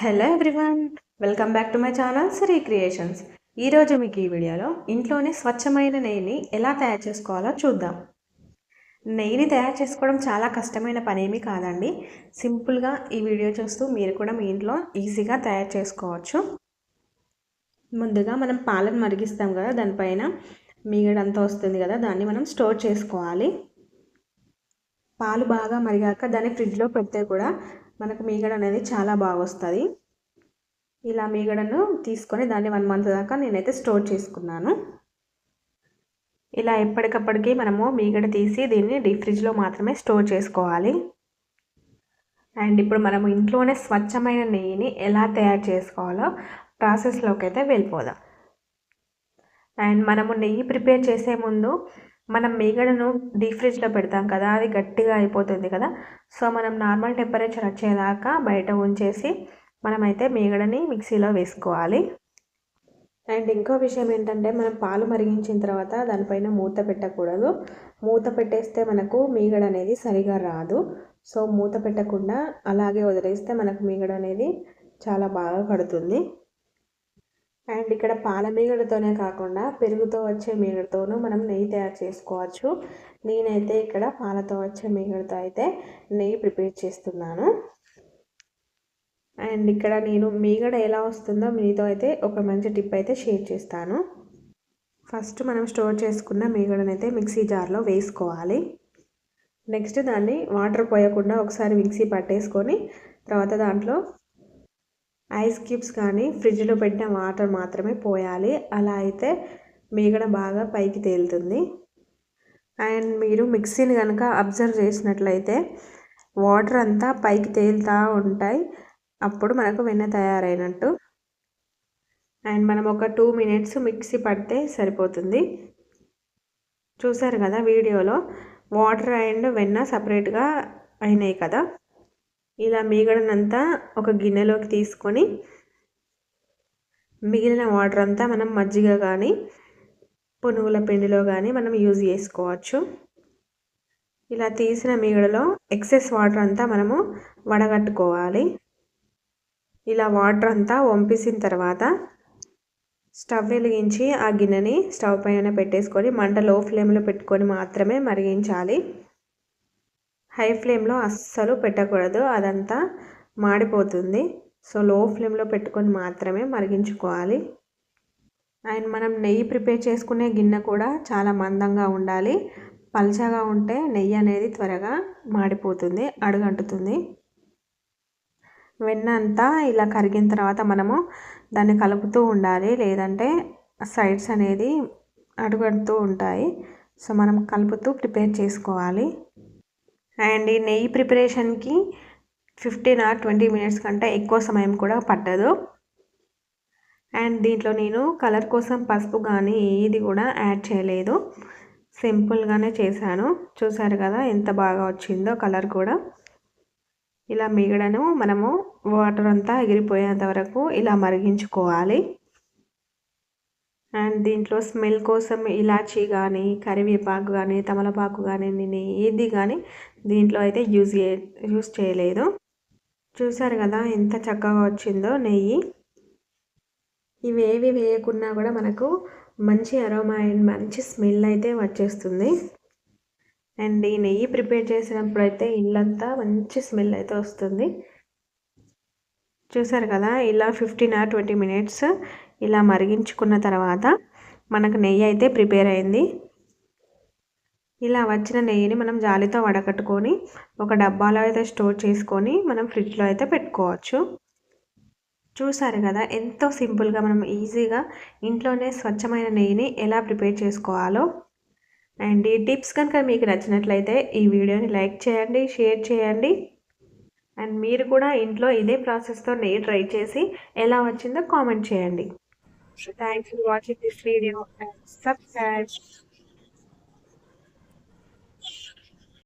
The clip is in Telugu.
Hello everyone welcome back to my channel Shri creations ఈరోజు మీకు ఈ వీడియోలో ఇంట్లోనే స్వచ్ఛమైన నెయ్యిని ఎలా తయారు చేసుకోవాలో చూద్దాం. నెయ్యిని తయారు చేసుకోవడం చాలా కష్టమైన పనేమీ కాదండి. సింపుల్గా ఈ వీడియో చూస్తూ మీరు కూడా మీ ఇంట్లో ఈజీగా తయారు చేసుకోవచ్చు. ముందుగా మనం పాలను మరిగిస్తాం కదా దానిపైన మీగడంతా వస్తుంది కదా దాన్ని మనం స్టోర్ చేసుకోవాలి. పాలు బాగా మరిగాక దాన్ని ఫ్రిడ్జ్లో పెడితే కూడా మనకు మీగడ అనేది చాలా బాగా వస్తుంది ఇలా మీగడను తీసుకొని దాన్ని వన్ మంత్ దాకా నేనైతే స్టోర్ చేసుకున్నాను. ఇలా ఎప్పటికప్పటికి మనము మీగడ తీసి దీన్ని డీప్ ఫ్రిడ్జ్లో మాత్రమే స్టోర్ చేసుకోవాలి. అండ్ ఇప్పుడు మనము ఇంట్లోనే స్వచ్ఛమైన నెయ్యిని ఎలా తయారు చేసుకోవాలో ప్రాసెస్లోకి అయితే వెళ్ళిపోదాం. అండ్ మనము నెయ్యి ప్రిపేర్ చేసే ముందు మనం మీగడను డీప్ ఫ్రిడ్జ్లో పెడతాం కదా అది గట్టిగా అయిపోతుంది కదా. సో మనం నార్మల్ టెంపరేచర్ వచ్చేదాకా బయట ఉంచేసి మనమైతే మీగడని మిక్సీలో వేసుకోవాలి. అండ్ ఇంకో విషయం ఏంటంటే మనం పాలు మరిగించిన తర్వాత దానిపైన మూత పెట్టకూడదు. మూత పెట్టేస్తే మనకు మీగడ అనేది సరిగా రాదు. సో మూత పెట్టకుండా అలాగే వదిలేస్తే మనకు మీగడ అనేది చాలా బాగా కడుతుంది. అండ్ ఇక్కడ పాల మీగడతోనే కాకుండా పెరుగుతో వచ్చే మీగడతోనూ మనం నెయ్యి తయారు చేసుకోవచ్చు. నేనైతే ఇక్కడ పాలతో వచ్చే మీగడతో అయితే నెయ్యి ప్రిపేర్ చేస్తున్నాను. అండ్ ఇక్కడ నేను మీగడ ఎలా వస్తుందో మీతో అయితే ఒక మంచి టిప్ అయితే షేర్ చేస్తాను. ఫస్ట్ మనం స్టోర్ చేసుకున్న మీగడనైతే మిక్సీ జార్లో వేసుకోవాలి. నెక్స్ట్ దాన్ని వాటర్ పోయకుండా ఒకసారి మిక్సీ పట్టేసుకొని తర్వాత దాంట్లో ఐస్ క్యూబ్స్ కానీ ఫ్రిడ్జ్లో పెట్టిన వాటర్ మాత్రమే పోయాలి. అలా అయితే మీగడ బాగా పైకి తేలుతుంది. అండ్ మీరు మిక్సీని కనుక అబ్జర్వ్ చేసినట్లయితే వాటర్ అంతా పైకి తేలుతూ ఉంటాయి. అప్పుడు మనకు వెన్న తయారైనట్టు. అండ్ మనం ఒక టూ మినిట్స్ మిక్సీ పడితే సరిపోతుంది. చూసారు కదా వీడియోలో? వాటర్ అండ్ వెన్న సపరేట్గా అయినాయి కదా? ఇలా మీగడనంతా ఒక గిన్నెలోకి తీసుకొని మిగిలిన వాటర్ అంతా మనం మజ్జిగ కానీ పునుగుల పిండిలో కానీ మనం యూజ్ చేసుకోవచ్చు. ఇలా తీసిన మీగడలో ఎక్సెస్ వాటర్ అంతా మనము వడగట్టుకోవాలి. ఇలా వాటర్ అంతా వంపేసిన తర్వాత స్టవ్ వెలిగించి ఆ గిన్నెని స్టవ్ పైన పెట్టేసుకొని మంట లో ఫ్లేమ్లో పెట్టుకొని మాత్రమే మరిగించాలి. హై ఫ్లేమ్లో అస్సలు పెట్టకూడదు. అదంతా మాడిపోతుంది. సో లో ఫ్లేమ్లో పెట్టుకొని మాత్రమే మరిగించుకోవాలి. అండ్ మనం నెయ్యి ప్రిపేర్ చేసుకునే గిన్నె కూడా చాలా మందంగా ఉండాలి. పల్చగా ఉంటే నెయ్యి అనేది త్వరగా మాడిపోతుంది అడుగంటుతుంది. వెన్న అంతా ఇలా కరిగిన తర్వాత మనము దాన్ని కలుపుతూ ఉండాలి. లేదంటే సైడ్స్ అనేది అడుగడుతూ ఉంటాయి. సో మనం కలుపుతూ ప్రిపేర్ చేసుకోవాలి. అండ్ ఈ నెయ్యి ప్రిపరేషన్కి ఫిఫ్టీన్ ఆర్ ట్వంటీ మినిట్స్ కంటే ఎక్కువ సమయం కూడా పట్టదు. అండ్ దీంట్లో నేను కలర్ కోసం పసుపు కానీ ఏది కూడా యాడ్ చేయలేదు. సింపుల్గానే చేశాను. చూసారు కదా ఎంత బాగా వచ్చిందో కలర్ కూడా. ఇలా మిగడను మనము వాటర్ అంతా ఎగిరిపోయేంత వరకు ఇలా మరిగించుకోవాలి. అండ్ దీంట్లో స్మెల్ కోసం ఇలాచీ కానీ కరివేపాకు కానీ తమలపాకు కానీ నేను ఏది కానీ దీంట్లో అయితే యూజ్ యూజ్ చేయలేదు. చూసారు కదా ఎంత చక్కగా వచ్చిందో నెయ్యి. ఇవేవి వేయకున్నా కూడా మనకు మంచి అరోమా అండ్ మంచి స్మెల్ అయితే వచ్చేస్తుంది. అండ్ ఈ నెయ్యి ప్రిపేర్ చేసినప్పుడు అయితే ఇల్లంతా మంచి స్మెల్ అయితే వస్తుంది. చూసారు కదా ఇలా ఫిఫ్టీన్ ఆర్ ట్వంటీ మినిట్స్ ఇలా మరిగించుకున్న తర్వాత మనకు నెయ్యి అయితే ప్రిపేర్ అయింది. ఇలా వచ్చిన నెయ్యిని మనం జాలితో వడకట్టుకొని ఒక డబ్బాలో అయితే స్టోర్ చేసుకొని మనం ఫ్రిడ్జ్లో అయితే పెట్టుకోవచ్చు. చూసారు కదా ఎంతో సింపుల్గా మనం ఈజీగా ఇంట్లోనే స్వచ్ఛమైన నెయ్యిని ఎలా ప్రిపేర్ చేసుకోవాలో. అండ్ ఈ టిప్స్ కనుక మీకు నచ్చినట్లయితే ఈ వీడియోని లైక్ చేయండి షేర్ చేయండి. అండ్ మీరు కూడా ఇంట్లో ఇదే ప్రాసెస్తో నెయ్యి ట్రై చేసి ఎలా వచ్చిందో కామెంట్ చేయండి. So thanks for watching this video and subscribe.